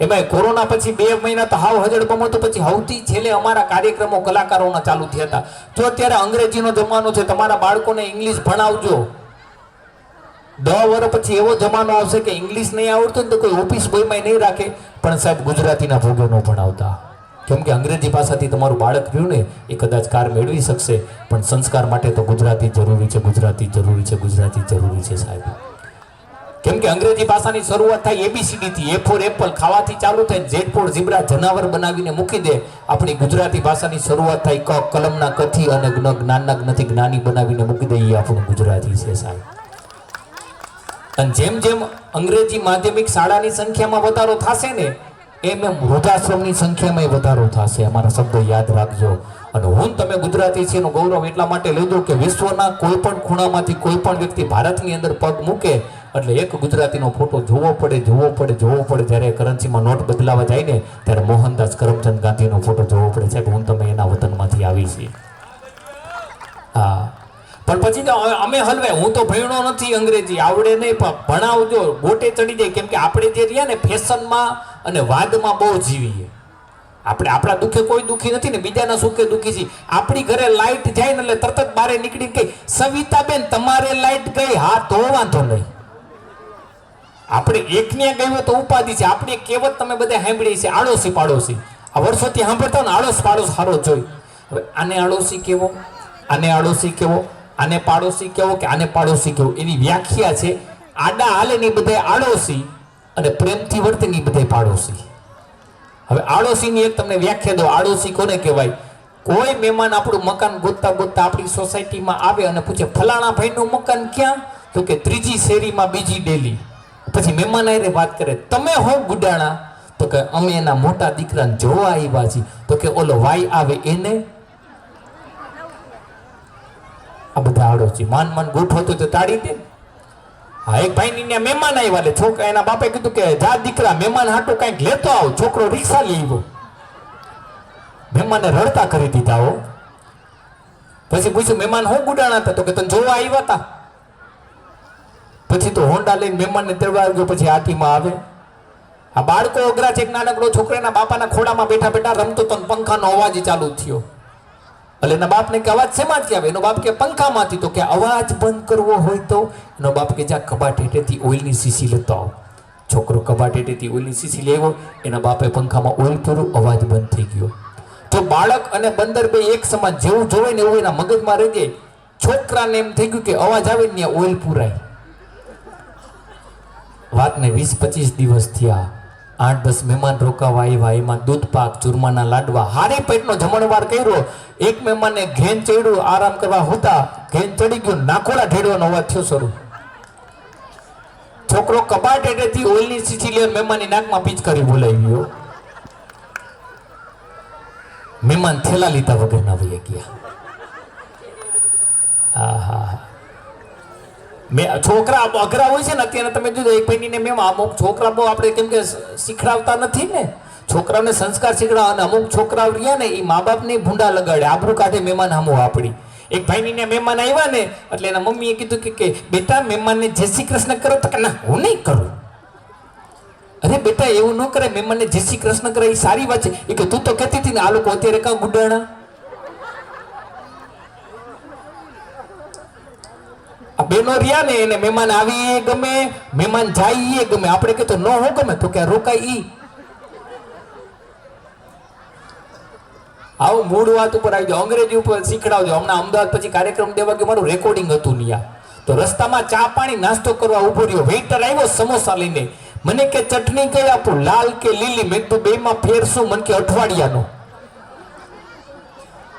એમાં કોરોના પછી બે મહિના તો હાવ હજડબમ તો પછી સૌથી છેલ્લે અમારા કાર્યક્રમો કલાકારોના ચાલુ થયા હતા. જો અત્યારે અંગ્રેજીનો જમાનો છે, તમારા બાળકોને ઇંગ્લિશ ભણાવજો. દસ વર્ષ પછી એવો જમાનો આવશે કે ઇંગ્લિશ નહીં આવડતું ને તો કોઈ ઓફિસ બોયમાં નહીં રાખે. પણ સાહેબ, ગુજરાતીના ભોગો ન ભણાવતા. કેમ કે અંગ્રેજી ભાષાથી તમારું બાળક રહ્યું ને, એ કદાચ કાર મેળવી શકશે. પણ સંસ્કાર માટે તો ગુજરાતી જરૂરી છે, ગુજરાતી જરૂરી છે, ગુજરાતી જરૂરી છે સાહેબ. કેમ કે અંગ્રેજી ભાષાની શરૂઆત થાય એબીસીડી થી એ ફોર એપલ ખાવાથી ચાલુ થાય ઝેડ ફોર ઝીબ્રા, જનાવર બનાવીને મૂકી દે. આપણી ગુજરાતી ભાષાની શરૂઆત થાય ક, કલમના કથી અને જ્ઞ જ્ઞાનના જ્ઞથી જ્ઞાની બનાવીને મૂકી દે, એ આપણું ગુજરાતી છે સાહેબ. અને જેમ જેમ અંગ્રેજી માધ્યમિક શાળાની સંખ્યામાં વધારો થશે ને, એમ એમ વૃદ્ધાશ્રમની સંખ્યામાં વધારો થશે. અમારા શબ્દો યાદ રાખજો. અને હું તમે ગુજરાતી છે એનું ગૌરવ એટલા માટે દઉં કે વિશ્વના કોઈ પણ ખૂણામાંથી કોઈ પણ વ્યક્તિ ભારતની અંદર પગ મૂકે એટલે એક ગુજરાતીનો ફોટો જોવો પડે જોવો પડે જોવો પડે. જ્યારે કરન્સીમાં નોટ બદલાવા જાય ને, ત્યારે મોહનદાસ કરમચંદ ગાંધીનો ફોટો જોવો પડે. સાહેબ, હું તમે એના વતનમાંથી આવી છીએ. હા. પણ પછી તો અમે હલવે. હું તો ભણ્યો નથી અંગ્રેજી. આવડે નહીં, પણ ભણાવજો. ગોટે ચડી જાય. કેમ કે આપણે જે રહ્યા ને, ફેશનમાં અને વાદમાં બહુ જીવીએ. આપણે આપણા દુઃખે કોઈ દુઃખી નથી ને, બીજાના સુખે દુઃખી છે આપણી ઘરે લાઇટ જાય ને, એટલે તરત જ બારે નીકળી ગઈ સવિતાબેન, તમારે લાઇટ ગઈ હા, તો વાંધો નહીં. આપણે એકને હોય તો ઉપાધિ છે. આપણી કહેવત તમે બધા સાંભળી છે, આડોશી પાડોશી. આ વર્ષોથી સાંભળતા ને આડોશ પાડોશ સારો જોઈ. હવે આને આડોશી કેવો આને આડોશી કેવો આને પાડોશી કેવો કે આને પાડોશી કેવો એની વ્યાખ્યા છે, આડા હાલે ની બધા આડોશી અને પ્રેમથી વર્તે ની બધા પાડોશી. હવે આડોશીની એક તમને વ્યાખ્યા દો આડોશી કોને કહેવાય? કોઈ મહેમાન આપણું મકાન ગોતતા ગોતતા આપણી સોસાયટીમાં આવે અને પૂછે, ફલાણા ભાઈનું મકાન ક્યાં? તો કે, ત્રીજી શેરીમાં બીજી ડેલી. પછી મહેમાન આવીને વાત કરે, તમે હો ગુડાણા તો કે, અમે એના મોટા દીકરાને જોવા આવ્યા છીએ. તો કે, ઓલો વાય આવે એને? આ બધા આડોશી, માન માન ગોઠવો તો તાળી દે. હા, એક ભાઈ ની મહેમાન આવ્યા એટલે છોકરા, એના બાપે કીધું કે, જા દીકરા, મહેમાન હાટું કંઈક લેતો આવો, છોકરો રિક્ષા લઈ આવ્યો. મહેમાને રડતા કરી દીધા હો. પછી પૂછ્યું, મહેમાન હું ગુડાણા હતા તો કે, તને જોવા આવ્યા હતા પછી તો હોન્ડા લઈને મહેમાનને તેડવા આવ્યો પછી હાથીમાં આવે. આ બાળકો અઘરા છે એક નાનકડો છોકરાના બાપાના ખોડામાં બેઠા બેઠા રમતો તો પંખાનો અવાજ ચાલુ થયો. એટલે એના બાપને કે અવાજ શેમાંથી આવે? એનો બાપ કે પંખામાંથી. તો કે અવાજ બંધ કરવો હોય તો? એનો બાપ કે જા કબાટ હેઠેથી ઓઇલની શીશી લેતો આવો. છોકરો કબાટ હેઠેથી ઓઇલની શીશી લેવો, એના બાપે પંખામાં ઓઇલ પૂરું, અવાજ બંધ થઈ ગયો. તો બાળક અને બંદર બે એક સમાન જેવું જોવે ને એવું એના મગજમાં રહી જાય છોકરાને એમ થઈ ગયું કે અવાજ આવે ને ઓઇલ પૂરાય. વાતને વીસ પચીસ દિવસ થયા. આઠ દસ મહેમાન રોકાવા આવ્યા. એમાં દૂધ પાક ચૂરમાના લાડવા હારે પેટનો જમણવાર કર્યો. એક મહેમાનને ઘેન ચડ્યું, આરામ કરવા હોતા. ઘેન ચડી ગયું, નાખોડા ઢેડવાનો અવાજ થયો શરૂ. છોકરો કબાટ એટેથી ઓઇલની સીસી લે મહેમાનની નાકમાં પિચકારી ગયો મહેમાન થેલા લીધા વગરના વહી ગયા. હા હા હા મેં છોકરા અઘરા હોય છે ને, અત્યારે તમે જોજો, એક ભાઈને મેમ અમુક છોકરા બહુ આપણે કેમ કે શીખડાવતા નથી ને. છોકરાઓને સંસ્કાર શીખડાવે અને અમુક છોકરાઓ રહ્યા ને, એ મા બાપને ભૂંડા લગાડે, આબરૂ કાઢે મહેમાન હમો આપણી. એક ભાઈની મહેમાન આવ્યા ને, એટલે એના મમ્મીએ કીધું કે કે, બેટા, મહેમાનને જય શ્રી કૃષ્ણ કરો. તો ના, હું નહીં કરું. અરે બેટા, એવું ન કરે મહેમાનને જય શ્રી કૃષ્ણ કરે એ સારી વાત છે. એ કે, તું તો કહેતી હતી ને, આ લોકો અત્યારે કાં ગુડાણા? બેનો રહ્યા ને એને મહેમાન આવી ગમે, મહેમાન જાય ગમે. આપણે કે તો ન હું ગમે, તો કે રોકાય ઈ? આવું મૂળ વાત ઉપર આવી જાઓ. અંગ્રેજી ઉપર શીખડાવજો. હમણાં અમદાવાદ પછી કાર્યક્રમ દેવા ગયો, મારું રેકોર્ડિંગ હતું નિયા તો રસ્તામાં ચા પાણી નાસ્તો કરવા ઊભો રહ્યો. વેઇટર આવ્યો સમોસા લઈને. મને કે, ચટણી કઈ આપું? લાલ કે લીલી? મેં તો બેમાં ફેર શું મને કે, અઠવાડિયાનો.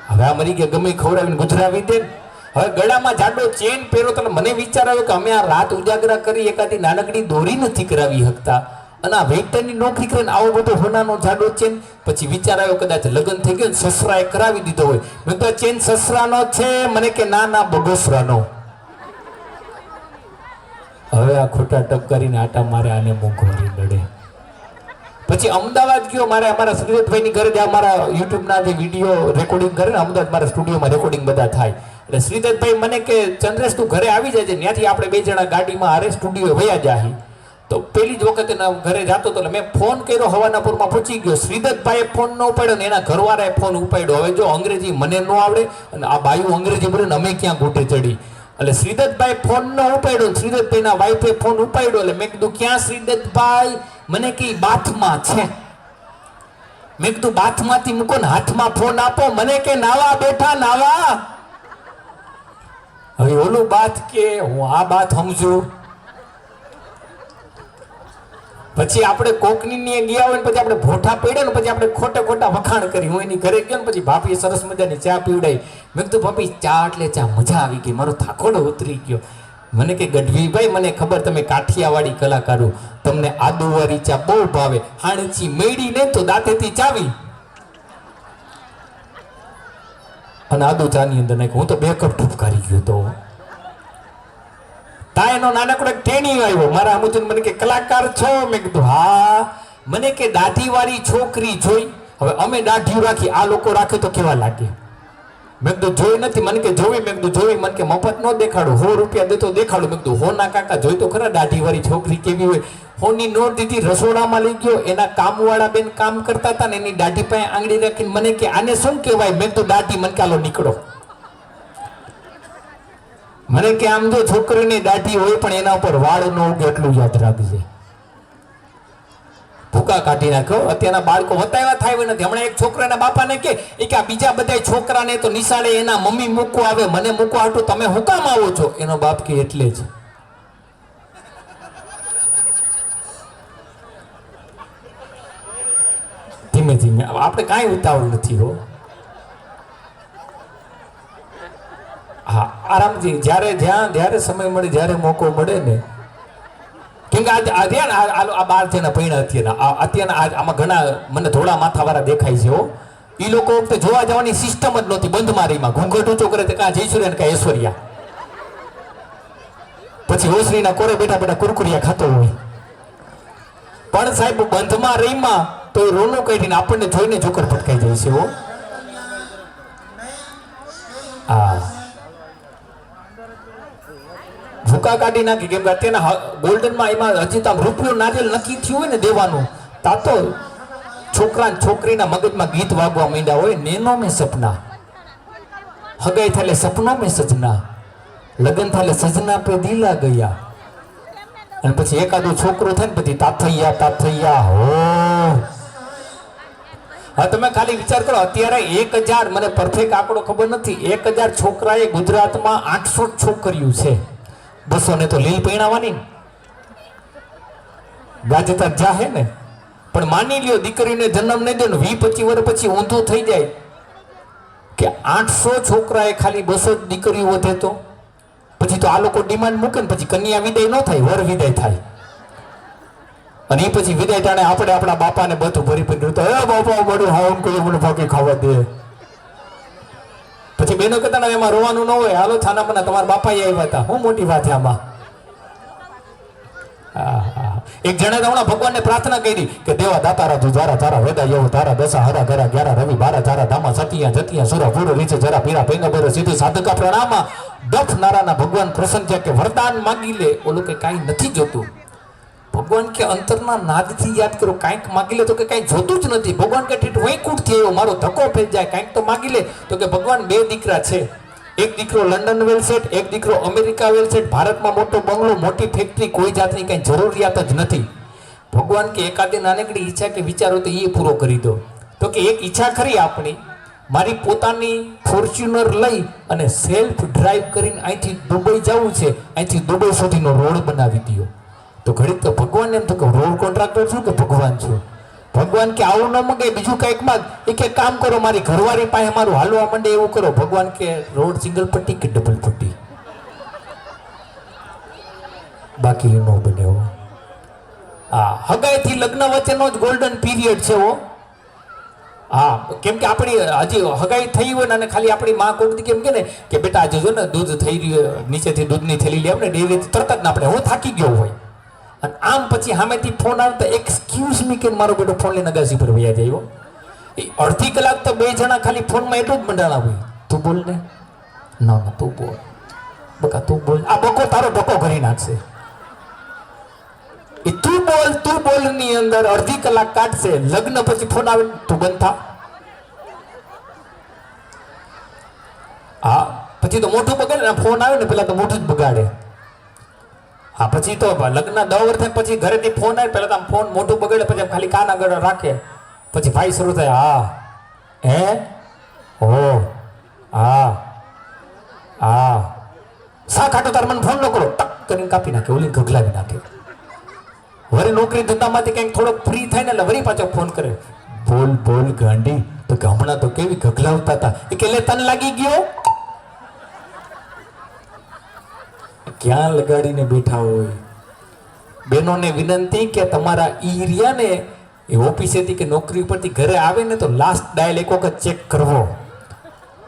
હવે આ મરી કે ગમે ખવડાવીને ગુજરાવી દે. હવે ગળામાં જાડો ચેન પહેરો તો મને વિચાર આવ્યો કે અમે આ રાત ઉજાગરા કરી એકાદી નાનકડી દોરી નથી કરાવી શકતા. અને આ વેઇટરની નોકરી કરીને આવો બધો હોનાનો જાડો ચેન પછી વિચાર આવ્યો કદાચ લગ્ન થઈ ગયો સસરાએ કરાવી દીધો હોય. મેં તો ચેન સસરાનો છે, મને કે ના ના, બગોસરાનો. હવે આ ખોટા ટપ કરીને આટા મારે આને મોંઘવારી નડે. પછી અમદાવાદ ગયો, મારે અમારા સુરેશભાઈની ઘરે જે અમારા યુટ્યુબના જે વીડિયો રેકોર્ડિંગ કરે ને, અમદાવાદ મારા સ્ટુડિયોમાં રેકોર્ડિંગ બધા થાય. એટલે શ્રીધરભાઈ મને કે, ચંદ્રેશ, તું ઘરે આવી જાય ત્યાંથી આપણે બે જણા ગાડીમાં હારે સ્ટુડિયો વયા જાહી. તો પેલી જ વખતે ઘરે જતો હતો મેં ફોન કર્યો હવાના પૂરમાં પૂછી ગયો, શ્રીદત્તભાઈએ ફોન ન ઉપાડ્યો ને એના ઘરવાળાએ ફોન ઉપાડ્યો? હવે જો અંગ્રેજી મને ન આવડે અને આ બાયું અંગ્રેજી બોલે અમે ક્યાં ગોટે ચડી એટલે શ્રીદત્તભાઈ ફોન ન ઉપાડ્યો શ્રીદત્તભાઈના વાઈફે ફોન ઉપાડ્યો, એટલે મેં કીધું, ક્યાં શ્રીદત્તભાઈ? મને કઈ બાથમાં છે. મેં કીધું, બાથમાંથી મૂકો ને હાથમાં ફોન આપો, મને કે, નાવા બેઠા, નાવા. હવે ઓલું બાથ કે હું આ બાત સમજુ. પછી આપણે કોકની ગયા હોય ને પછી આપણે ભોઠા પડ્યા ને પછી આપણે ખોટે ખોટા વખાણ કરી. હું એની ઘરે ગયો ને પછી ભાપીએ સરસ મજાની ચા પીવડાવી. મેં કીધું ભાપી ચા એટલે ચા. મજા આવી ગઈ. મારો થાકોડો ઉતરી ગયો. મને કે, ગઢવીભાઈ, મને ખબર તમે કાઠિયાવાડી કલાકારો. તમને આદુવારી ચા બહુ ભાવે. હાણચી મેળી ને તો દાંતેથી ચાવી. અને આદુ ચાની અંદર નાખ્યું. હું તો બે કપ ઠપકારી ગયો તો. તા એનો નાનકડો ટેણી આવ્યો. મારા અમુજન મને કે, કલાકાર છો? મેં કીધું, હા. મને કે દાઢી વાળી છોકરી જોઈ. હવે અમે દાઢી રાખી, આ લોકો રાખે તો કેવા લાગે? મેં કીધું, જોઈ નથી. મને કે જોવી મેં કીધું જોવી મને કે, મફત ન દેખાડું. હો, રૂપિયા દેતો દેખાડું. મેં કીધું હો ના કાકા, જોઈ તો ખરા દાઢી વાળી છોકરી કેવી હોય. હોની નોટ દીધી, રસોડામાં લઈ ગયો, એના કામવાળા બેન કામ કરતા હતા ને એની દાઢી પાસે આંગળી રાખીને મને કે, આને શું કહેવાય? મેં તો દાઢી. મને કાલો નીકળો. મને કે, આમ જો છોકરીની દાઢી હોય પણ એના ઉપર વાળ ન ઉગે એટલું યાદ રાખજે. ભૂકા કાઢી નાખ્યો. અત્યારના બાળકો વતાવ્યા થાય નથી. હમણાં એક છોકરાના બાપાને કે એ કે બીજા બધા છોકરાને તો નિશાળે એના મમ્મી મૂકવા આવે, મને મૂકવા હાટું તમે હું આવો છો? એનો બાપ કે, એટલે જ. ધીમે ધીમે. આપણે કાંઈ ઉતાવળ નથી હો. હા, આરામથી, જ્યારે જ્યાં, જ્યારે સમય મળે, જ્યારે મોકો મળે ને કેમ કે આજે આજે ને આ બાર છે ને પૈણા અત્યારના. અત્યારના આજ આમાં ઘણા મને ધોળા માથાવાળા દેખાય છે હો. એ લોકો વખતે જોવા જવાની સિસ્ટમ જ નહોતી બંધ મારીમાં ઘૂંઘટ ઊંચો કરે તો કાં જયસૂર્ય ને કાં ઐશ્વર્યા. પછી ઓસરીના કોરે બેઠા બેઠા કુરકુરિયા ખાતો હોય. પણ સાહેબ બંધમાં રહીમાં તો રોનું કાઢીને આપણને જોઈને જોકર ભટકાઈ જાય છે હા. ભૂકા કાઢી નાખી કેમ કે અત્યારના ગોલ્ડનમાં એમાં હજી તો રૂપિયો નારિયેલ નક્કી થયું હોય ને દેવાનું, તા તો છોકરા છોકરીના મગજમાં ગીત વાગવા માંડ્યા હોય, નેનો મેં સપના. હગાઈ થાલે સપનો મેં સજના. લગ્ન થાલે સજના પે દિલા ગયા. અને પછી એકાદો છોકરો થાય ને પછી તાથૈયા તાથૈયા, હો. હા, તમે ખાલી વિચાર કરો, અત્યારે એક હજાર, મને પરફેક્ટ આંકડો ખબર નથી, એક હજાર છોકરાએ ગુજરાતમાં આઠસો છોકરીઓ છે. બસો ને તો લીલ પૈણાવાની ને ગાજતા જાહે ને. પણ માની લ્યો, દીકરીને જન્મ નહીં દે ને વી પચી વર્ષ પછી ઊંધું થઈ જાય. કે આઠસો છોકરાએ ખાલી બસો જ દીકરીઓ વધે તો? પછી તો આ લોકો ડિમાન્ડ મૂકે ને પછી કન્યા વિદાય ન થાય, વર વિદાય થાય. અને એ પછી વિદાય ટાણે આપણે આપણા બાપાને બધું ભરી ભરી તો એ બાપા બધું હાઉન કોઈ મને ફાકી ખાવા દે. પછી બેનો કહેતા એમાં રોવાનું ન હોય. હાલો, છાના મને તમારા બાપા આવ્યા હતા. હું મોટી વાત છે આમાં. એક જણે હમણાં ભગવાનને પ્રાર્થના કરી કે દેવા દાતારા તું જારા તારા વેદા યો તારા દસા હરા ગરા ગ્યારા, રવિ, બારા તારા ધામા, સતિયા, જતિયા, સુરા પૂરો રીચે જરા, પીરા ભેગા ભરો સીધું સાધકા પ્રણામા દફ નારાના ભગવાન પ્રસન્ન છે કે વરદાન માંગી લે. ઓલું કે કાંઈ નથી જોતું. ભગવાન કે અંતરના નાદથી યાદ કરો, કાંઈક માગી લે તો કે કાંઈ જોતું જ નથી. ભગવાન કે ઠીઠ વૈકુંઠથી થયો મારો ધક્કો ફેર જાય, કાંઈક તો માગી લે તો કે ભગવાન બે દીકરા છે. એક દીકરો લંડન વેલસેટ એક દીકરો અમેરિકા વેલસેટ ભારતમાં મોટો બંગલો, મોટી ફેક્ટરી, કોઈ જાતની કાંઈ જરૂરિયાત જ નથી. ભગવાન કે એકાદી નાનકડી ઈચ્છા કે વિચારો તો એ પૂરો કરી દો. તો કે એક ઈચ્છા ખરી આપણી, મારી પોતાની ફોર્ચ્યુનર લઈ અને સેલ્ફ ડ્રાઈવ કરીને અહીંથી દુબઈ જવું છે. અહીંથી દુબઈ સુધીનો રોડ બનાવી દો તો ઘડીક તો ભગવાન એમ તો કે રોડ કોન્ટ્રાક્ટર છું કે ભગવાન છું? ભગવાન કે આવું ન મગે, બીજું કંઈક માંગ. એ કે કામ કરો, મારી ઘરવાળી પાસે મારું હાલવા માંડે એવું કરો. ભગવાન કે રોડ સિંગલ પટ્ટી કે ડબલ પટ્ટી? બાકી ન બને હા. હગાઈથી લગ્ન વચ્ચેનો જ ગોલ્ડન પીરિયડ છે હો. હા, કેમ કે આપણી હજી હગાઈ થઈ હોય ને અને ખાલી આપણી માં કોકથી કેમ કે ને, કે બેટા આજે જો ને દૂધ થઈ રહ્યું, નીચેથી દૂધની થેલી લે આપણે, ડેરીથી તરત જ ના આપણે, હું થાકી ગયો હોય. અને આમ પછી સામેથી ફોન આવે તો એક્સક્યુઝ મી કે મારો બેટો ફોન લઈને અગાસી પર વૈયા જાય એ અડધી કલાક તો બે જણા ખાલી ફોનમાં એટલું જ મંડાણા હોય. તું બોલ ને. ના ના, તું બોલ. બકા, તું બોલ. આ બકો તારો બકો કરી નાખશે. એ તું બોલ તું બોલની અંદર અડધી કલાક કાઢશે. લગ્ન પછી ફોન આવે તું બંધ થા. હા, પછી તો મોટું બગાડે ફોન આવે ને, પેલા તો મોઢું જ બગાડે. હા, પછી તો લગ્ન દવ વર્ષ થાય પછી ઘરેથી ફોન આવે પહેલાં તો ફોન મોટું બગડે, પછી ખાલી કાન આગળ રાખે. પછી ભાઈ શરૂ થાય, હા. હે? ઓ હા. હા. શા ખાટો તાર મને ફોન ન ટક કરીને કાપી નાખે, ઓલી ગગલાવી નાખે. વરી નોકરી ધંધામાંથી કંઈક થોડોક ફ્રી થાય ને એટલે વળી પાછો ફોન કરે. બોલ બોલ ગાંડી, તો કે હમણાં તો કેવી ગગલાવતા હતા. કે, લે, તને લાગી ગયો? ક્યાં લગાડીને બેઠા હોય. બહેનોને વિનંતી કે તમારા ઈ એ ઓફિસેથી કે નોકરી ઉપરથી ઘરે આવે ને તો લાસ્ટ ડાયલ એક વખત ચેક કરવો.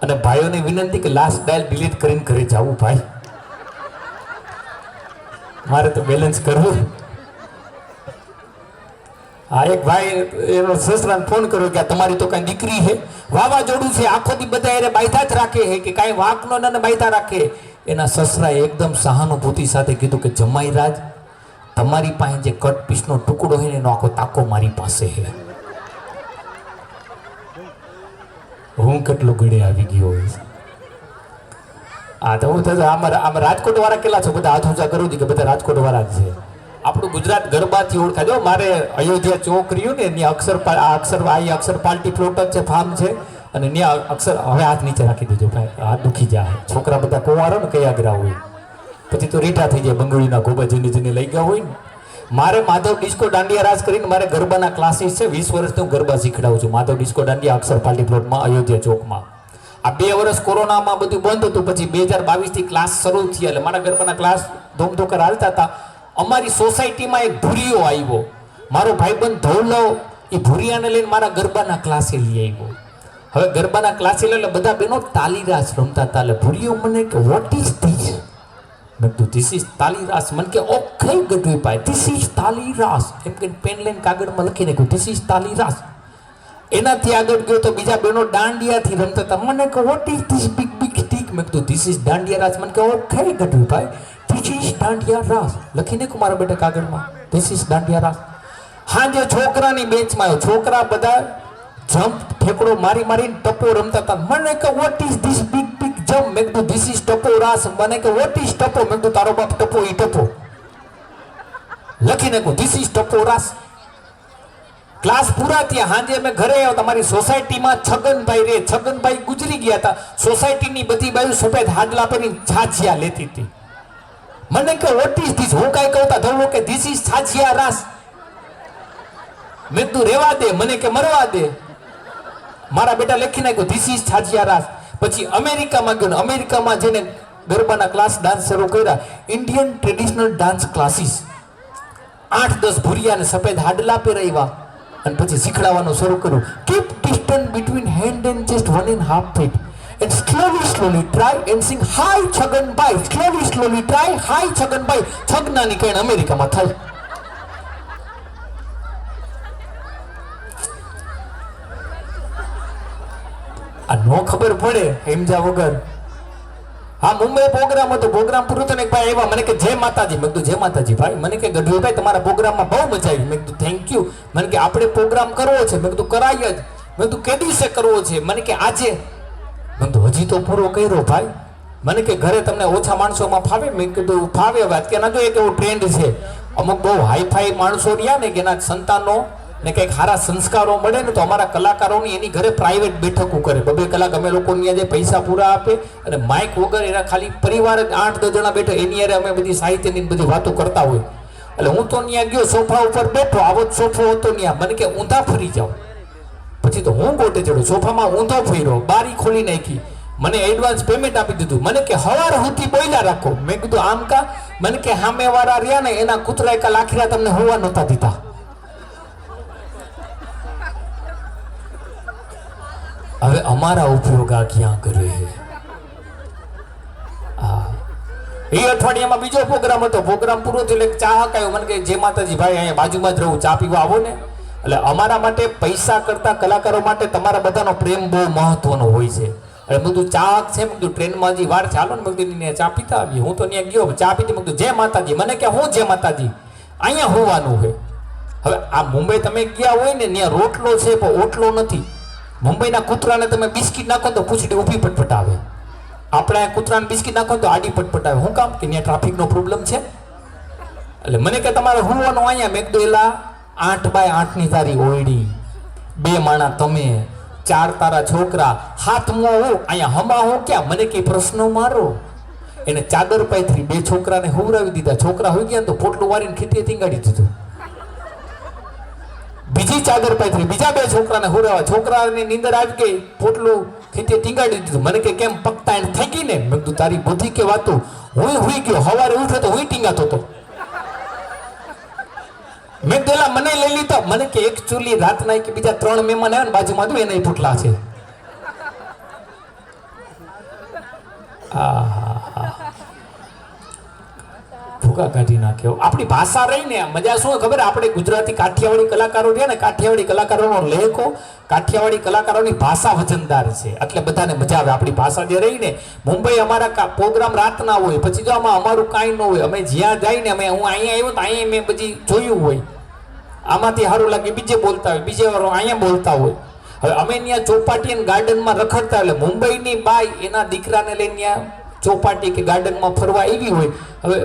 અને ભાઈઓને વિનંતી કે લાસ્ટ ડાયલ ડિલીટ કરીને ઘરે જવું ભાઈ. મારે તો બેલેન્સ કરવું. હા, એક ભાઈ એનો સસરાને ફોન કર્યો કે તમારી તો કાંઈ દીકરી છે? વાવાઝોડું છે આખો દી બધા એને બાયધા જ રાખે છે કે કાંઈ વાંકનો ને બાયધા રાખે. એના સસરાએ એકદમ સહાનુભૂતિ સાથે કીધું કે, જમાઈ રાજ, તમારી પાસે જે કટ પીસનો ટુકડો હોય ને, એનો આખો તાકો મારી પાસે છે. હું કેટલો ગળે આવી ગયો હોઈશ આ તો હું થશે આમાં આમ રાજકોટ વાળા કેટલા છો? બધા હાથ ઊંચા કરું છું કે બધા રાજકોટ વાળા જ છે? આપણું ગુજરાત ગરબાથી ઓળખાય. જો મારે અયોધ્યા ચોક રહ્યું ને, એની અક્ષર આ અક્ષર આ અક્ષર પાર્ટી પ્લોટ જ છે, ફાર્મ છે. અને ત્યાં અક્ષર હવે હાથ નીચે રાખી દેજો ભાઈ, હાથ દુખી જાય. છોકરા બધા કુંવારો ને કયા ગ્રા હોય? પછી તો રીઠા થઈ જાય બંગળીના ગોબા જેને જેને લઈ ગયા હોય ને. મારે માધવ ડિસ્કો દાંડિયા રાજ કરીને મારે ગરબાના ક્લાસીસ છે, વીસ વર્ષથી હું ગરબા શીખડાવું છું. માધવ ડિસ્કો દાંડિયા અક્ષર પાર્ટી પ્લોટમાં, અયોધ્યા ચોકમાં. આ બે વર્ષ કોરોનામાં બધું બંધ હતું, પછી બે હજાર બાવીસથી ક્લાસ શરૂ થયા એટલે મારા ગરબાના ક્લાસ ધોમધોકર હાલતા હતા. અમારી સોસાયટીમાં એક ભૂરીયો આવ્યો. મારો ભાઈબંધ ધૌલવ એ ભૂરિયાને લઈને મારા ગરબાના ક્લાસે લઈ આવ્યો. હવે ગરબાના ક્લાસે એટલે બધા બહેનો તાલીરાસ રમતા તાલે ભૂરીઓ મને કે વોટ ઇઝ ધીસ મેં કીધું ધીસ ઇઝ તાલીરાસ. મને કે ઓકે ગઢવી પાય ધીસ ઇઝ તાલીરાસ. એમ કે પેન લઈને કાગળમાં લખી નાખ્યું ધીસ ઇઝ તાલીરાસ. એનાથી આગળ ગયો તો બીજા બહેનો દાંડિયાથી રમતા હતા. મને કે what is this big big stick મેં કીધું ધીસ ઇઝ દાંડિયા રાસ મને કે ઓકે ગઢવી ભાઈ ધીસ ઇઝ દાંડિયા રાસ લખીને મારા બેટા કાગળમાં ધીસ ઇઝ દાંડિયા રાસ હા જે છોકરાની બેચમાં આવ્યો. છોકરા બધા જમ્પ ઠેકડો મારી મારીને ટપો રમતા હતા. મને કે what is this big big જમ મેં કીધું ધીસ ઇઝ ટપો રાસ. મને કે વોટ ઇઝ ટપો? મેં કીધું, તારો બાપ ટપો, ઈ ટપો. લખી નાખું ધીસ ઇઝ ટપો રાસ. ક્લાસ પૂરા થયા. હાંજે અમે ઘરે આવ્યા, તમારી સોસાયટીમાં છગનભાઈ રે. છગનભાઈ ગુજરી ગયા હતા. સોસાયટીની બધી બાજુ સફેદ હાડલા પહેરી છાછિયા લેતી હતી. મને કે વોટ ઇઝ ધીસ હું કાંઈ કહું ધરવું કે ધીસ ઇઝ છાછિયા રાસ. મેં તું રેવા દે. મને કે, મરવા દે. મારા બેટા લખી નાખ્યો ધીસ ઇઝ છાજિયા રાસ પછી અમેરિકામાં ગયો અમેરિકામાં જઈને ગરબાના ક્લાસ ડાન્સ શરૂ કર્યા. ઇન્ડિયન ટ્રેડિશનલ ડાન્સ ક્લાસીસ આઠ દસ ભૂરિયા અને સફેદ હાડલા પહેરાવ્યા અને પછી શીખડાવવાનું શરૂ કર્યું. Keep distance between hand and chest one and half feet and slowly slowly try and sing hi bye slowly slowly try hi bye છગનાની કઈ અમેરિકામાં થાય આ નો ખબર પડે હેમજા વગર. હા, મુંબઈ પ્રોગ્રામ હતો. પ્રોગ્રામ પૂરો થયો એક ભાઈ આવ્યા. મને કે, જય માતાજી. મેં કીધું, જય માતાજી. ભાઈ, મને કે ગઢવીભાઈ તમારા પ્રોગ્રામમાં બહુ મજા આવી. મેં કીધું થેન્ક યુ મને કે, આપણે પ્રોગ્રામ કરવો છે. મેં કીધું, કરાય જ. મેં કીધું કે દિવસે કરવો છે? મને કે, આજે. મેં કીધું, હજી તો પૂરો કર્યો ભાઈ. મને કે, ઘરે તમને ઓછા માણસોમાં ફાવે? મેં કીધું, ફાવે. વાત કે ના જો એક એવો ટ્રેન્ડ છે. અમુક બહુ હાઈફાઈ માણસો રહ્યા ને કે એના સંતાનો ને કંઈક સારા સંસ્કારો મળે ને તો અમારા કલાકારોની એની ઘરે પ્રાઇવેટ બેઠકો કરે. બબે કલાક અમે લોકોની ત્યાં જે પૈસા પૂરા આપે અને માઇક વગર એના ખાલી પરિવાર જ આઠ દસ જણા બેઠો, એની હારે અમે બધી સાહિત્યની બધી વાતો કરતા હોય. એટલે હું તો ત્યાં ગયો સોફા ઉપર બેઠો, આવો જ સોફો હતો ત્યાં મને કે ઊંધા ફરી જાઉં પછી તો હું ગોટે ચડું સોફામાં ઊંધો ફર્યો, બારી ખોલી નાખી. મને એડવાન્સ પેમેન્ટ આપી દીધું. મને કે હવાર હુંથી બોલ્યા રાખો. મેં કીધું, આમ કા? મને કે સામે વાળા રહ્યા ને, એના કૂતરા એકા લાખીરા તમને હોવા નહોતા દીધા. હવે અમારા ઉપયોગ આ ક્યાં કરે? એ અઠવાડિયામાં બીજો પ્રોગ્રામ હતો. પ્રોગ્રામ પૂરો થયો એટલે એક ચાહક આવ્યો મને કે જે માતાજી, ભાઈ, અહીંયા બાજુમાં જ રહું. ચા પીવા આવો ને. એટલે અમારા માટે પૈસા કરતા કલાકારો માટે તમારા બધાનો પ્રેમ બહુ મહત્વનો હોય છે. એટલે બધું ચાહક છે? મેં ટ્રેનમાં હજી વાર ચાલો ને. મેં કીધું "ને ચા પીતા આવી હું તો ત્યાં ગયો. ચા પીતી મેં કીધું, જય માતાજી. મને કે હું જય માતાજી? અહીંયા હોવાનું છે. હવે આ મુંબઈ તમે ગયા હોય ને, ત્યાં રોટલો છે, પણ ઓટલો નથી. મુંબઈના કૂતરાને તમે બિસ્કિટ નાખો તો પૂછડી ઊભી પટપટ આવે. આપણે કૂતરાને બિસ્કિટ નાખો તો આડી પટપટ આવે. શું કામ? કે ત્યાં ટ્રાફિકનો પ્રોબ્લેમ છે? એટલે મને કે તમારે હોવાનું અહીંયા મેં કીધું આઠ બાય આઠની તારી ઓયડી. બે માણા તમે, ચાર તારા છોકરા. હાથમાં હું, અહીંયા હમા હું ક્યાં? મને કઈ પ્રશ્નો મારો? એને ચાદર પાથરી બે છોકરાને હુવરાવી દીધા. છોકરા હોઈ ગયા તો પોટલું વારીને ખેતી થીંગાડી દીધું. બીજી ચાદર પાથરી બીજા બે છોકરાને હુરાવા. છોકરાની નીંદર આવી ગઈ, પોટલું ખીતે ટીંગાડી દીધું. મને કે, કેમ પકતા એને થઈ ને? મેં કીધું, તારી બુદ્ધિ કે વાતું? હું હુઈ ગયો. હવારે ઉઠ્યો તો હું ટીંગાતો હતો. મેં પેલા મને લઈ લીધા. મને કે, એક ચૂલી રાતના કે બીજા ત્રણ મહેમાન આવ્યા ને બાજુમાં તો એના પોટલા છે. આહાહા. ભૂકા કાઢી નાખ્યો. આપણી ભાષા રહી ને મજા શું ખબર? આપણે ગુજરાતી કાઠિયાવાડી કલાકારો રહ્યા ને, કાઠિયાવાડી કલાકારોનો લેખો કાઠિયાવાડી કલાકારોની ભાષા વજનદાર છે. એટલે બધાને મજા આવે. આપણી ભાષા જે રહી ને, મુંબઈ અમારા પ્રોગ્રામ રાતના હોય, પછી જો આમાં અમારું કાંઈ ન હોય. અમે જ્યાં જાય ને, અમે હું અહીંયા આવ્યો તો અહીંયા મેં પછી જોયું હોય. આમાંથી સારું લાગે, બીજે બોલતા હોય, બીજે વારો અહીંયા બોલતા હોય. હવે અમે ત્યાં ચોપાટી ગાર્ડનમાં રખડતા એટલે મુંબઈની બાઈ એના દીકરાને લઈને ત્યાં ચોપાટી કે ગાર્ડનમાં ફરવા આવી હોય. હવે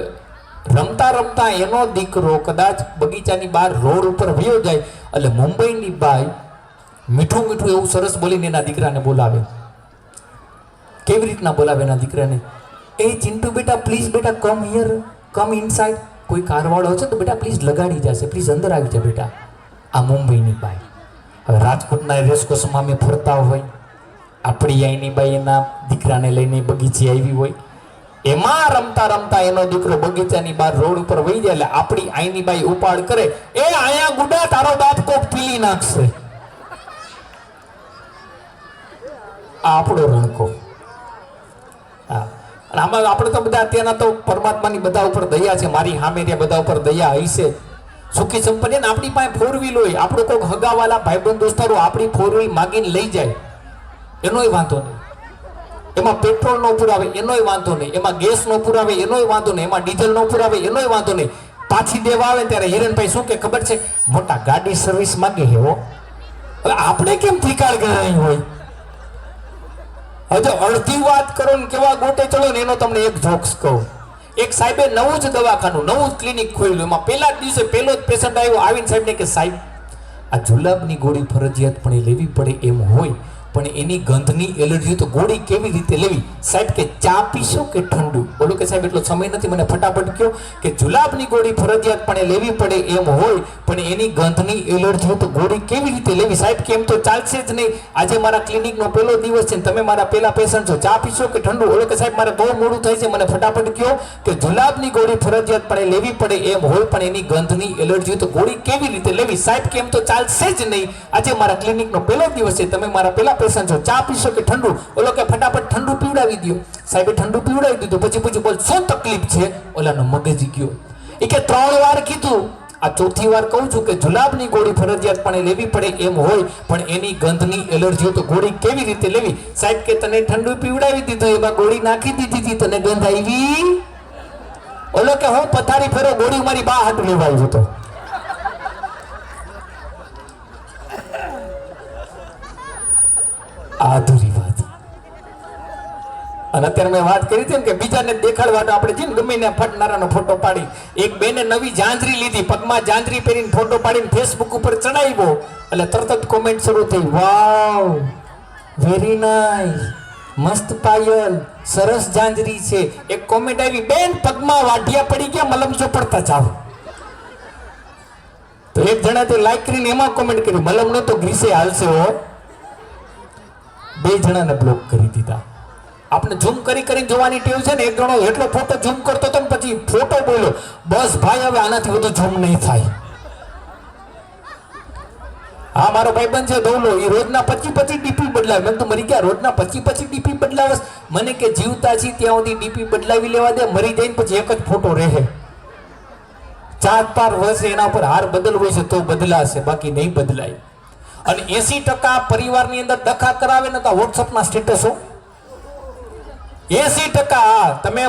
રમતા રમતા એનો દીકરો કદાચ બગીચાની બહાર રોડ ઉપર વયો જાય એટલે મુંબઈની બાઈ મીઠું મીઠું એવું સરસ બોલીને એના દીકરાને બોલાવે. કેવી રીતના બોલાવે એના દીકરાને? એ ચિંટુ બેટા પ્લીઝ બેટા કમ હિયર કમ ઇનસાઇડ કોઈ કારવાળો છે તો બેટા પ્લીઝ લગાડી જશે પ્લીઝ અંદર આવી જા બેટા. આ મુંબઈની બાઈ. હવે રાજકોટના રેસકોસમાં અમે ફરતા હોય. આપણી અહીંની બાઈ એના દીકરાને લઈને બગીચી આવી હોય. એમાં રમતા રમતા એનો દીકરો બગીચાની બહાર રોડ ઉપર વહી જાય એટલે આપણી આઈની બાઈ ઉપાડ કરે, એ આયા ગુડા, તારો બાપ કોક પીલી નાખશે. આ આપણો રણકો. હા. આમાં આપણે તો બધા અત્યારના તો પરમાત્માની બધા ઉપર દયા છે, મારી સામે ત્યાં બધા ઉપર દયા હશે સુખી સંપન્ન ને આપણી પાસે ફોર વ્હીલ હોય, આપણો કોઈક હગાવાલા ભાઈબંધ દોસ્તારો આપણી ફોર વ્હીલ માગીને લઈ જાય. એનોય વાંધો નહીં. એમાં પેટ્રોલ ન પુરાવે એનોય વાંધો નહીં. એમાં ગેસ નો પુરાવે એનોય વાંધો નહીં. એમાં ડીઝલ ન પુરાવે એનોય વાંધો નહીં. પાછી દેવા આવે ત્યારે હિરેનભાઈ શું કે ખબર છે? મોટા ગાડી સર્વિસ માંગે છે હવે આપણે કેમ ત્રિકાળ ગણાય હોય? હજુ અડધી વાત કરો ને કેવા ગોટે ચલો ને એનો તમને એક જોક્સ કહું. એક સાહેબે નવું જ દવાખાનું, નવું જ ક્લિનિક ખોલ્યું. એમાં પહેલા જ દિવસે પહેલો જ પેશન્ટ આવ્યો. આવીને સાહેબને કે, સાહેબ, આ જુલાબની ગોળી ફરજિયાત પણ એ લેવી પડે એમ હોય. પણ એની ગંધની એલર્જી તો ગોળી કેવી રીતે લેવી? સાહેબ, કે ચા પીશો કે ઠંડુ? બોલો કે સાહેબ, એટલો સમય નથી, મને ફટાફટ કયો કે જુલાબની ગોળી ફરજિયાત પણ એ લેવી પડે એમ હોય, પણ એની ગંધની એલર્જી તો ગોળી કેવી રીતે લેવી? સાહેબ કે એમ તો ચાલશે જ નહીં. આજે મારા ક્લિનિકનો પહેલો દિવસ છે ને તમે મારા પહેલા પેશન્ટ છો. ચા પીશો કે ઠંડુ? બોલો કે સાહેબ, મારે બહુ મોડું થાય છે, મને ફટાફટ કયો કે જુલાબની ગોળી ફરજિયાત પણ એ લેવી પડે એમ હોય, પણ એની ગંધની એલર્જી તો ગોળી કેવી રીતે લેવી? સાહેબ કે એમ તો ચાલશે જ નહીં. આજે મારા ક્લિનિકનો પહેલો દિવસ છે, તમે મારા પહેલા પેશન્ટ છો. ચા પીશો કે ઠંડુ. ઓલો કે ફટાફટ ઠંડુ પીવડાવી દો સાહેબે ઠંડુ પીવડાવી દીધું. પછી પૂછ્યું, બોલ, શું તકલીફ છે? ઓલાનો મગજ ગયો. એ કે ત્રણ વાર કીધું. આ ચોથી વાર કહું છું કે જુલાબની ગોળી ફરજિયાત પણ લેવી પડે એમ હોય, પણ એની ગંધની એલર્જી તો ગોળી કેવી રીતે લેવી? સાહેબ કે તને ઠંડુ પીવડાવી દીધું, એમાં ગોળી નાખી દીધી હતી, તને ગંધ આવી? ઓલો કે હું પથારી ફેરો, ગોળી મારી બા હાટ લેવા આવ્યો હતો. આ અધૂરી વાત. અને અત્યારે મેં વાત કરી હતી કે બીજાને દેખાડવા તો આપણે છે ને ગમે ને ફટનારાનો ફોટો પાડી. એક બેને નવી જાંજરી લીધી, પગમાં જાંજરી પહેરીને ફોટો પાડીને ફેસબુક ઉપર ચડાવ્યો. એટલે તરત જ કોમેન્ટ શરૂ થઈ, વાવ વેરી નાઇસ મસ્ત પાયલ, સરસ જાંજરી છે. એક કોમેન્ટ આવી, બેન, પગમાં વાઢિયા પડી ગયા મલમ ચોપડતા જાવ તો એક જણા તો લાઈક કરીને એમાં કોમેન્ટ કરી મલમ નો તો ગ્રીસે હાલશે હો. બે જણાને બ્લોક કરી દીધા. આપણે ઝૂમ કરી કરીને જોવાની ટેવ છે ને, એક જણો એટલો ફોટો ઝૂમ કરતો હતો પછી ફોટો બોલ્યો, બસ ભાઈ, હવે આનાથી વધુ ઝૂમ નહીં થાય. હા, મારો ભાઈબંધ છે દોલો એ રોજના પચી પચી ડીપી બદલાવે. મેં તો મરી ગયા, રોજના પચી પચી ડીપી બદલાવે. મને કે, જીવતા છી, ત્યાં સુધી ડીપી બદલાવી લેવા દે, મરી જઈને પછી એક જ ફોટો રહે. ચાર પાર વર્ષે એના પર હાર બદલવો છે, તો બદલાશે, બાકી નહીં બદલાય. અને એસી ટકા પરિવારની અંદર ડખા કરાવે ને તો વોટ્સઅપના સ્ટેટસો એસી ટકા તમે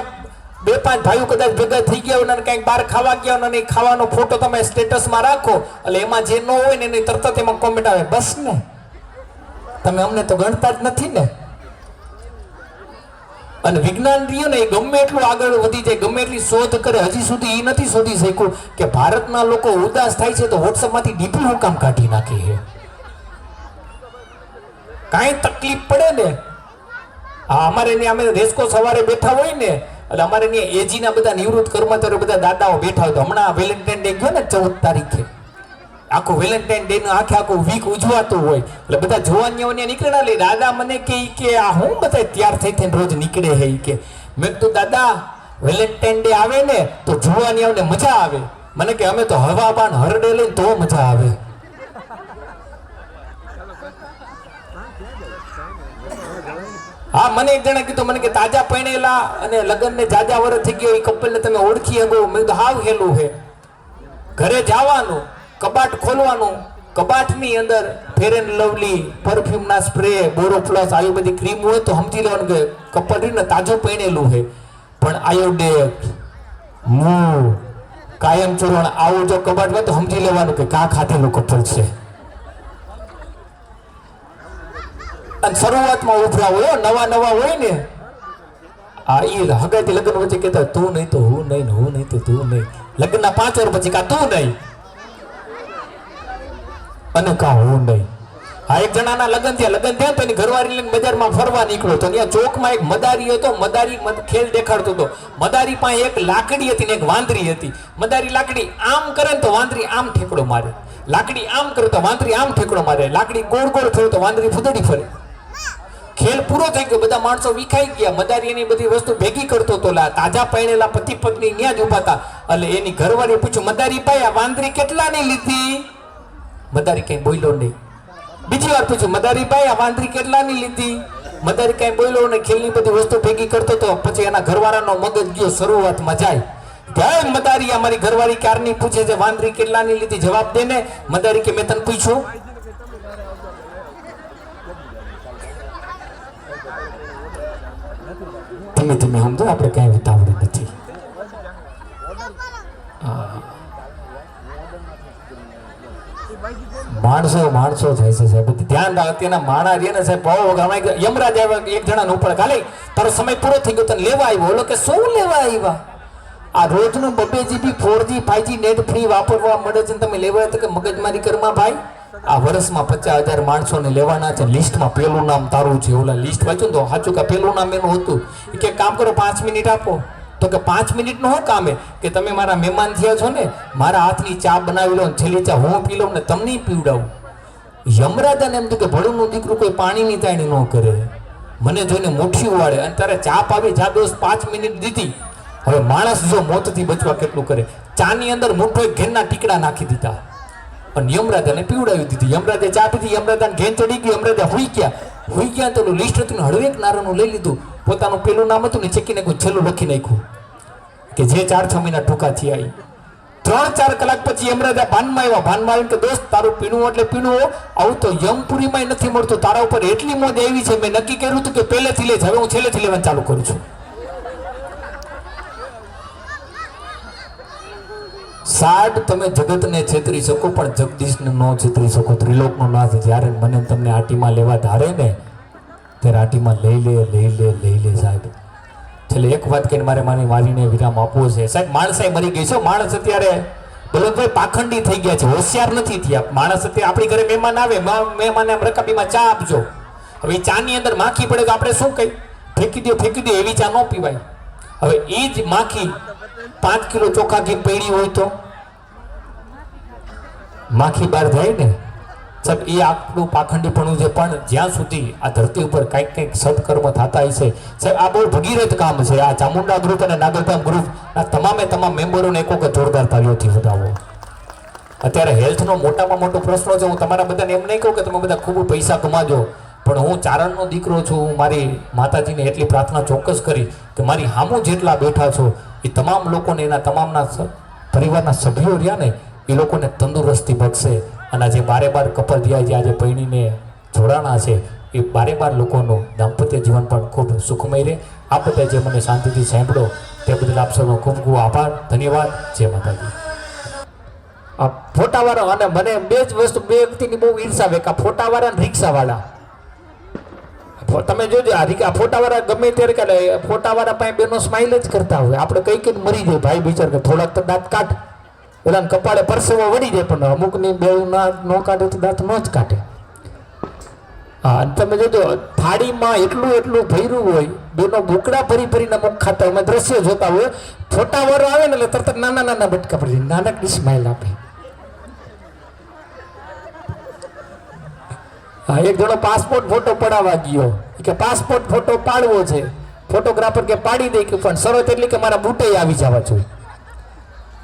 બે પાંચ ભાઈઓ કદાચ ભેગા થઈ ગયા હોય ને કંઈક બહાર ખાવા ગયા હોય ને ખાવાનો ફોટો તમે સ્ટેટસમાં રાખો, એટલે એમાં જે ન હોય ને એની તરત જ એમાં કોમેન્ટ આવે. બસ ને. તમે અમને તો ગણતા જ નથી ને. અને વિજ્ઞાન રહ્યું ને એ ગમે એટલું આગળ વધી જાય, ગમે એટલી શોધ કરે, હજી સુધી એ નથી શોધી શક્યું કે ભારતના લોકો ઉદાસ થાય છે તો વોટ્સઅપમાંથી ડીપી હું કામ કાઢી નાખે છે. કાંઈ તકલીફ પડે ને? હા અમારે ત્યાં અમે રેસ્કો સવારે બેઠા હોય ને, એટલે અમારે ત્યાં એજીના બધા નિવૃત્ત કર્મચારીઓ બધા દાદાઓ બેઠા હોય તો હમણાં વેલેન્ટાઇન ડે ગયો ને ચૌદ તારીખે. આખું વેલેન્ટાઇન ડે નું આખે આખું વીક ઉજવાતું હોય. એટલે બધા જોવાનીઓ ત્યાં નીકળેલા એટલે દાદા મને કે કે, આ હું બધા તૈયાર થઈ થઈને રોજ નીકળે હે? કે, મેં કીધું, દાદા, વેલેન્ટાઇન ડે આવે ને તો જુવાનીઓને મજા આવે. મને કે, અમે તો હવા બાન હરડે લઈને તો મજા આવે. હા, મને એક જણે કીધું, મને કે તાજા પરણેલા અને લગ્નને જાજા વર થઈ ગયો, એ કપલને તમે ઓળખી અંગો મેં કીધું, હાવ હેલું છે ઘરે જવાનું, કબાટ ખોલવાનું, કબાટની અંદર ફેર એન્ડ લવલી પરફ્યુમના સ્પ્રે બોરો પ્લસ આવી બધી ક્રીમ હોય તો સમજી લેવાનું કે કપલ ને તાજું પહેરેલું છે પણ આયોડેક, મૂ કાયમ ચૂરણ આવું જો કબાટ હોય તો સમજી લેવાનું કે કા ખાધેલું કપલ છે. અને શરૂઆતમાં ઉભરા હોય નવા નવા હોય ને. આ ઈ હગાઈથી લગ્ન વચ્ચે કહેતા, તું નહીં તો હું નહીં હું નહીં તો તું નહીં. લગ્નના પાંચ વર્ષ પછી કા, તું નહીં. અને કા, હું નહીં. આ એક જણાના લગ્ન થયા. લગ્ન થયા તો એની ઘરવાળી લઈને બજારમાં ફરવા નીકળ્યો તો ત્યાં ચોકમાં એક મદારી હતો. મદારી મદ- ખેલ દેખાડતો હતો. મદારી પાસે એક લાકડી હતી ને એક વાંદરી હતી. મદારી લાકડી આમ કરે ને તો વાંદરી આમ ઠેકડો મારે. લાકડી આમ કરે તો વાંદરી આમ ઠેકડો મારે. લાકડી ગોળ ગોળ ફેરવે તો વાંદરી ફૂદડી ફરે. ખેલ પૂરો થઈ ગયો. બધા માણસો વિખાઈ ગયા. મદારી એની બધી વસ્તુ ભેગી કરતો હતો. લા, તાજા પહેરેલા પતિ પત્ની ત્યાં જ ઊભા હતા. એટલે એની ઘરવાળી પૂછ્યું, મદારી ભાઈ આ વાંદરી કેટલાની લીધી? મદારી કઈ બોલ્યો નહીં. બીજી વાર પૂછ્યું, મદારી ભાઈ આ વાંદરી કેટલાની લીધી? મદારી કઈ બોલ્યો નહીં. ખેલની બધી વસ્તુ ભેગી કરતો હતો. પછી એના ઘરવાળાનો મગજ ગયો. શરૂઆતમાં જાય. ભાઈ મદારી. આ મારી ઘરવાળી કારની પૂછે છે, વાંદરી કેટલાની લીધી? જવાબ દે ને. મદારી કે, મેં તને પૂછ્યું. ધીમે ધીમે સમજો, આપણે કઈ ઉતાવળ નથી. માણસો માણસો થાય છે સાહેબ. ધ્યાન રાખ, અત્યારના માણા રહે ને સાહેબ, બહુ એક યમરાજ આવ્યા, એક જણા ઉપર ખાલી તારો સમય પૂરો થઈ ગયો, તને લેવા આવ્યો? ઓલો કે, શું લેવા આવ્યા? આ રોજનું બબે GB four G five G net free વાપરવા મળે છે તમે લેવા તો કે મગજમારી કરમાં ભાઈ? આ વર્ષમાં પચાસ હજાર માણસોને લેવાના છે. લિસ્ટમાં પેલું નામ તારું છે. ઓલા લિસ્ટ વાંચ્યું તો સાચું કે પેલું નામ એનું હતું. કે કામ કરો, પાંચ મિનિટ આપો. તો કે પાંચ મિનિટનું શું કામ? કે તમે મારા મહેમાન થયા છો ને, મારા હાથની ચા બનાવી લો છેલ્લી ચા હું પી લઉં ને તમને પીવડાવું. યમરાજાને એમ તો કે ભળુનું દીકરું કોઈ પાણીની તાણી ન કરે. મને જોઈને મુઠ્ઠી વાળે અને તારે ચા પાવી જા દોસ્ત પાંચ મિનિટ દીધી. હવે માણસ જો મોતથી બચવા કેટલું કરે? ચાની અંદર મુઠ્ઠો ઘેરના ટીકડા નાખી દીધા. અને યમરાજાને પીવડાવી દીધી. યમરાજા ચા પીધી. યમરાજાને ઘેન ચડી ગયું યમરાજા હોઈ ગયા. હોઈ ગયા તો લિસ્ટ હતું ને હળવેક નારાનું લઈ લીધું. પોતાનું પેલું નામ હતું ને ચેકીને કોઈ છેલ્લું લખી નાખ્યું. કે જે ચાર છ મહિના ટૂંકા થયા. ત્રણ ચાર કલાક પછી યમરાજા ભાનમાં આવ્યા. ભાનમાં આવીને કે, દોસ્ત, તારું પીણું એટલે પીણું આવું તો યમપુરીમાં નથી મળતું. તારા ઉપર એટલી મોજ આવી છે. મેં નક્કી કર્યું હતું કે પહેલેથી લે હવે હું છેલ્લેથી લેવાનું ચાલુ કરું છું. સાહેબ તમે જગતને છેતરી શકો, પણ જગદીશને ન છેતરી શકો. ત્રિલોકનો નાથ જ્યારે મને તમને આટીમાં લેવા ધારે ને, ત્યારે આટીમાં લઈ લે લઈ લે લઈ લે સાહેબ. છેલ્લે એક વાત કહીને મારે મારી વાલીને વિરામ આપવો છે. સાહેબ માણસાઈ મરી ગઈ છે માણસ અત્યારે, બલવંતભાઈ પાખંડી થઈ ગયા છે. હોશિયાર નથી થયા. માણસ અત્યારે આપણી ઘરે મહેમાન આવે. મહેમાનને આમ રકાબીમાં ચા આપજો. હવે ચાની અંદર માખી પડે તો આપણે શું કહી ફેંકી દો ફેંકી દો. એવી ચા ન પીવાય. હવે એ જ માખી પાંચ કિલો ચોખા ઘી પડી હોય તો? માખી બહાર જાય ને? સાહેબ એ આપણું પાખંડીપણું છે, પણ જ્યાં સુધી આ ધરતી ઉપર કંઈક કંઈક સત્કર્મ થતા હશે, સાહેબ, આ બહુ ભગીરથ કામ છે. આ ચામુંડા ગ્રુપ અને નાગરધામ ગ્રુપ, આ તમામે તમામ મેમ્બરોને એક વખત જોરદાર તાલીઓથી વધાવો. અત્યારે હેલ્થનો મોટામાં મોટો પ્રશ્ન છે. હું તમારા બધાને એમ નહીં કહું કે તમે બધા ખૂબ પૈસા કમાજો પણ હું ચારણનો દીકરો છું મારી માતાજીને એટલી પ્રાર્થના ચોક્કસ કરી કે મારી હામું જેટલા બેઠા છો, એ તમામ લોકોને એના તમામના પરિવારના સભ્યો રહ્યા ને, એ લોકોને તંદુરસ્તી બક્ષે. અને આજે બારે બાર કપલ રહ્યા જે આજે પૈણીને જોડાણા છે. એ બારે બાર લોકોનું દાંપત્ય જીવન પણ ખૂબ સુખમય રહે. આ બધા જે મને શાંતિથી સાંભળો, તે બદલ આપ સૌનો ખૂબ ખૂબ આભાર, ધન્યવાદ. જય માતાજી. ફોટાવાળા, અને મને બે જ વસ્તુ, બે વ્યક્તિની બહુ ઈર્ષા વેકા ફોટાવાળા અને રિક્ષાવાળા. તમે જોજો, આ રીકા ફોટાવાળા ગમે ત્યારે કાલે ફોટાવાળા પાસે બેનો સ્માઇલ જ કરતા હોય. આપણે કઈ કઈ મરી જાય, ભાઈ બિચાર કે થોડાક તો દાંત કાઢ. પેલા કપાળે પરસેવો વળી જાય, પણ અમુકની બે ના ન કાઢે તો દાંત ન જ કાઢે. હા, અને તમે જોજો, થાળીમાં એટલું એટલું ભર્યું હોય, બેનો બુકડા ભરી ભરીને અમુક ખાતા અમે દ્રશ્ય જોતા હોય, ફોટાવાળો આવે ને એટલે તરત નાના નાના બટકા પડી નાનકડી સ્માઇલ આપે. હા, એક જણો પાસપોર્ટ ફોટો પડાવવા ગયો. કે પાસપોર્ટ ફોટો પાડવો છે. ફોટોગ્રાફર કે પાડી દે કે પણ શરત એટલી કે મારા બૂટે આવી જવા જોઈએ.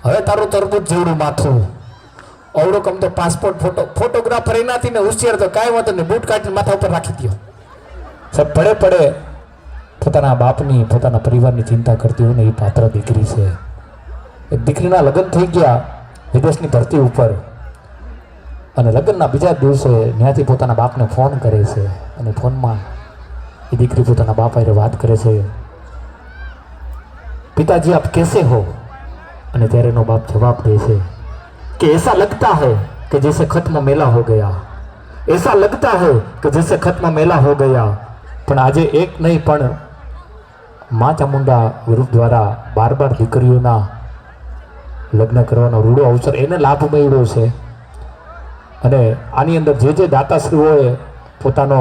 હવે તારું તરબૂત જેવડું માથું. અવડો કમ તો પાસપોર્ટ ફોટો ફોટોગ્રાફર એનાથી ને હોશિયાર તો કાંઈ વાંધો નહીં, બૂટ કાઢીને માથા ઉપર રાખી દો સાહેબ, પડે પડે પોતાના બાપની, પોતાના પરિવારની ચિંતા કરતી હોય ને એ પાત્ર દીકરી છે. એ દીકરીના લગ્ન થઈ ગયા, વિદેશની ધરતી ઉપર. અને લગ્નના બીજા દિવસે ત્યાંથી પોતાના બાપને ફોન કરે છે અને ફોનમાં એ દીકરી પોતાના બાપા એ વાત કરે છે. પિતાજી, આપ કેસે હો? અને ત્યારે એનો બાપ જવાબ દે છે કે, એસા લગતા હૈ કે જેસે ખતમ મેલા હો ગયા. એસા લગતા હૈ કે જેસે ખતમ મેલા હો ગયા. પણ આજે એક નહીં, પણ મા ચામુંડા ગ્રુપ દ્વારા બાર બાર દીકરીઓના લગ્ન કરવાનો રૂડો અવસર એને લાભ મળ્યો છે. અને આની અંદર જે જે દાતાશ્રીઓએ પોતાનો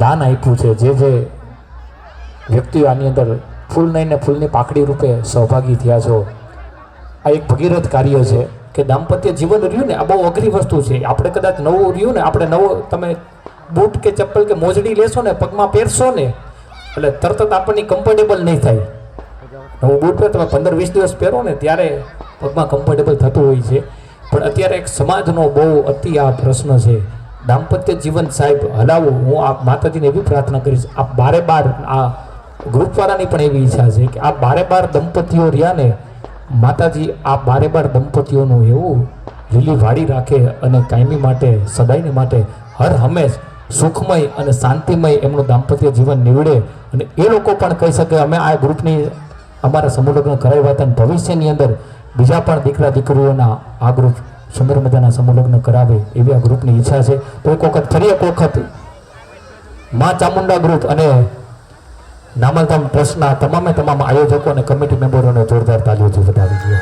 દાન આપ્યું છે, જે જે વ્યક્તિઓ આની અંદર ફૂલ નહીં ને ફૂલની પાકડી રૂપે સહભાગી થયા છો, આ એક ભગીરથ કાર્ય છે કે દાંપત્ય જીવન રહ્યું ને આ બહુ અઘરી વસ્તુ છે. આપણે કદાચ નવું રહ્યું ને આપણે નવો તમે બૂટ કે ચપ્પલ કે મોજડી લેશો ને, પગમાં પહેરશો ને, એટલે તરત જ આપણને કમ્ફર્ટેબલ નહીં થાય. નવું બૂટ તમે પંદર વીસ દિવસ પહેરો ને, ત્યારે પગમાં કમ્ફર્ટેબલ થતું હોય છે. પણ અત્યારે એક સમાજનો બહુ અતિ આ પ્રશ્ન છે. દાંપત્ય જીવન સાહેબ હલાવવું હું આ માતાજીને એવી પ્રાર્થના કરીશ. આ બારે બાર આ ગ્રુપવાળાની પણ એવી ઈચ્છા છે કે આ બારે બાર દંપતીઓ રહ્યા ને, માતાજી આ બારે બાર દંપતીઓનું એવું લીલી વાડી રાખે અને કાયમી માટે, સદાયને માટે હર હંમેશ સુખમય અને શાંતિમય એમનું દાંપત્ય જીવન નીવડે. અને એ લોકો પણ કહી શકે, અમે આ ગ્રુપની અમારા સમુલગ્ન કરાવ્યા હતા અને ભવિષ્યની અંદર બીજા પણ દીકરા દીકરીઓના આ ગ્રુપ સુંદર મજાના સમુલગ્ન કરાવે એવી આ ગ્રુપની ઈચ્છા છે. તો એક વખત ફરી એક વખત મા ચામુંડા ગ્રુપ અને નામલધામ ટ્રસ્ટના તમામે તમામ આયોજકો અને કમિટી મેમ્બરોને જોરદાર તાલીઓથી વધાવી દઈએ